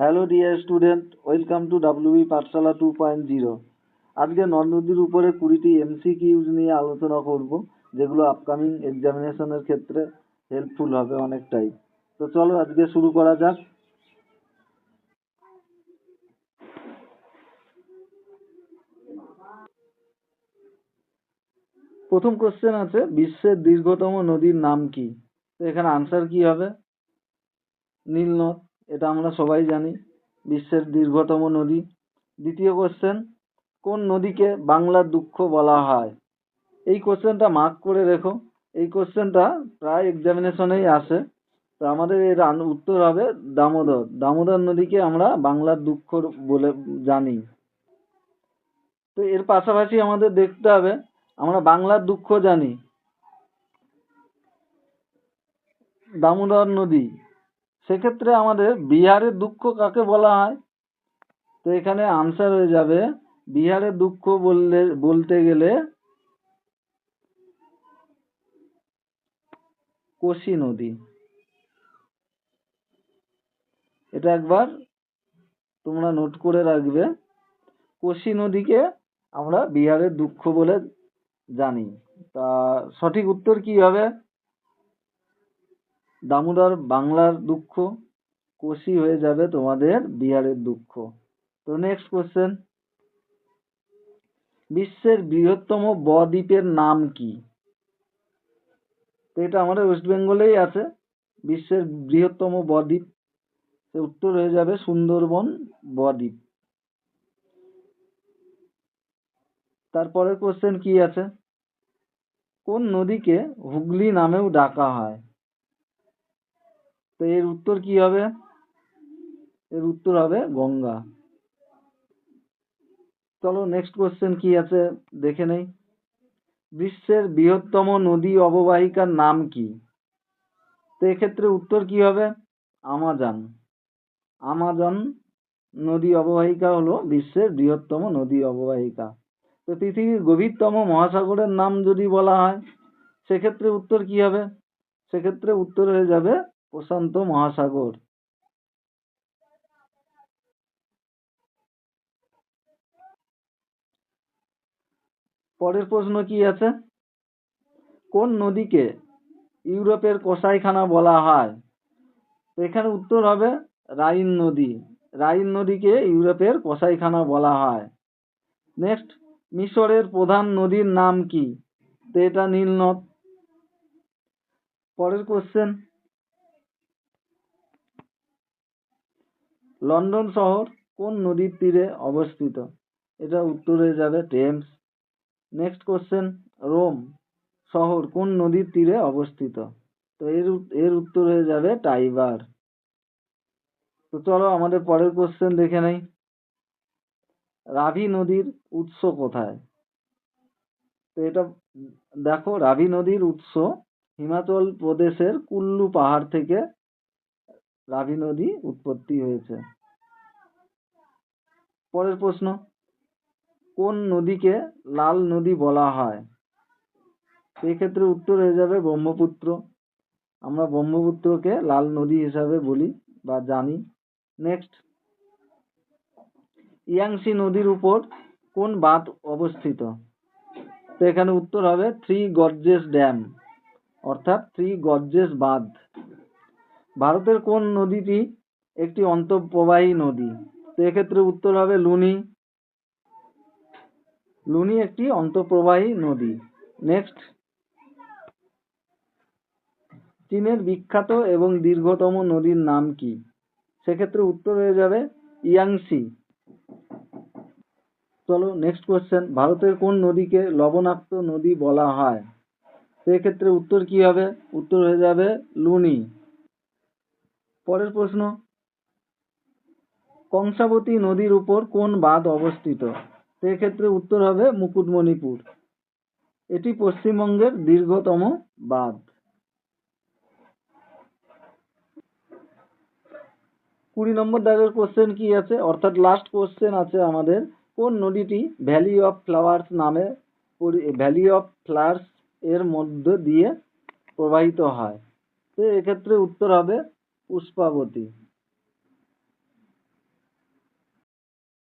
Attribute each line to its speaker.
Speaker 1: Hello dear student welcome to WB Pathshala two point zero আজকে নদ নদীর উপরে কুড়িটি এমসি কিউজ নিয়ে আলোচনা করব, যেগুলো আপকামিং এক্সামিনেশনের ক্ষেত্রে হেল্পফুল হবে অনেকটাই। তো চলো আজকে শুরু করা যাক। প্রথম কোশ্চেন আছে, বিশ্বের দীর্ঘতম নদীর নাম কি? তো এখানে আনসার কি হবে? নীল নদ। এটা আমরা সবাই জানি, বিশ্বের দীর্ঘতম নদী। দ্বিতীয় কোশ্চেন কোন নদীকে বাংলার দুঃখ বলা হয়? এই কোশ্চেনটা মার্ক করে রেখো। এই কোশ্চেনটা প্রায় এক্সামিনেশনেই আসে। তো আমাদের এর উত্তর হবে দামোদর। দামোদর নদীকে আমরা বাংলার দুঃখ বলে জানি। তো এর পাশাপাশি আমাদের দেখতে হবে, আমরা বাংলার দুঃখ জানি। দামোদর নদী। সেক্ষেত্রে আমাদের বিহারের দুঃখ কাকে বলা হয়? তো এখানে আনসার হয়ে যাবে। বিহারের দুঃখ বললে, বলতে গেলে কোশি নদী। এটা একবার তোমরা নোট করে রাখবে। কোশি নদীকে আমরা বিহারের দুঃখ বলে জানি। তা সঠিক উত্তর কি হবে? দামোদর বাংলার দুঃখ কোশি হয়ে যাবে তোমাদের বিহারের দুঃখ। তো নেক্সট কোশ্চেন বিশ্বের বৃহত্তম বদ্বীপের নাম কি? তো এটা আমাদের ওয়েস্ট বেঙ্গলেই আছে। বিশ্বের বৃহত্তম বদ্বীপ উত্তর হয়ে যাবে সুন্দরবন বদ্বীপ। তারপরের কোশ্চেন কি আছে? কোন নদীকে হুগলি নামেও ডাকা হয়? তো এর উত্তর কি হবে? এর উত্তর হবে গঙ্গা। চলো নেক্সট কোশ্চেন কি আছে দেখে নেই। বিশ্বের বৃহত্তম নদী অববাহিকার নাম কি? তো এক্ষেত্রে উত্তর কি হবে? আমাজন। আমাজন নদী অববাহিকা হলো বিশ্বের বৃহত্তম নদী অববাহিকা। তো পৃথিবীর গভীরতম মহাসাগরের নাম যদি বলা হয়, সেক্ষেত্রে উত্তর কি হবে? সেক্ষেত্রে উত্তর হয়ে যাবে প্রশান্ত মহাসাগর। পরের প্রশ্ন কি আছে? কোন নদীকে ইউরোপের কসাইখানা বলা হয়? তো এখানে উত্তর হবে রাইন নদী। রাইন নদীকে ইউরোপের কসাইখানা বলা হয়। নেক্সট, মিশরের প্রধান নদীর নাম কি? তো এটা নীল নদ। পরের কোশ্চেন লন্ডন শহর কোন নদীর তীরে অবস্থিত? এটা উত্তর হয়ে যাবে টেমস। নেক্সট কোশ্চেন রোম শহর কোন নদীর তীরে অবস্থিত? তো এর এর উত্তর হয়ে যাবে টাইবার। তো চলো আমাদের পরের কোশ্চেন দেখে নেই। রাভি নদীর উৎস কোথায়? তো এটা দেখো, রাভি নদীর উৎস হিমাচল প্রদেশের কুল্লু পাহাড় থেকে রাভি নদী উৎপত্তি হয়েছে। পরের প্রশ্ন, কোন নদীকে লাল নদী বলা হয়? এক্ষেত্রে উত্তর হয়ে যাবে ব্রহ্মপুত্র। আমরা ব্রহ্মপুত্রকে লাল নদী হিসাবে বলি বা জানি। নেক্সট ইয়াংসি নদীর উপর কোন বাঁধ অবস্থিত? তো এখানে উত্তর হবে থ্রি গর্জেস ড্যাম, অর্থাৎ থ্রি গর্জেস বাঁধ। ভারতের কোন নদীটি একটি অন্তঃপ্রবাহী নদী? তো এক্ষেত্রে উত্তর হবে লুনি। লুনি একটি অন্তঃপ্রবাহী নদী। নেক্সট চীনের বিখ্যাত এবং দীর্ঘতম নদীর নাম কি? সেক্ষেত্রে উত্তর হয়ে যাবে ইয়াংসি। চলো নেক্সট কোশ্চেন ভারতের কোন নদীকে লবণাক্ত নদী বলা হয়? সেক্ষেত্রে উত্তর কি হবে? উত্তর হয়ে যাবে লুনি। পরের প্রশ্ন, কংসাবতী নদীর উপর কোন বাঁধ অবস্থিত? সেক্ষেত্রে উত্তর হবে মুকুটমণিপুর। এটি পশ্চিমবঙ্গের দীর্ঘতম বাঁধ। কুড়ি নম্বর দাগের কোশ্চেন কি আছে? অর্থাৎ লাস্ট কোশ্চেন আছে আমাদের। কোন নদীটি ভ্যালি অফ ফ্লাওয়ার্স নামে ভ্যালি অফ ফ্লাওয়ার্স এর মধ্য দিয়ে প্রবাহিত হয়? তো এক্ষেত্রে উত্তর হবে পুষ্পাবতী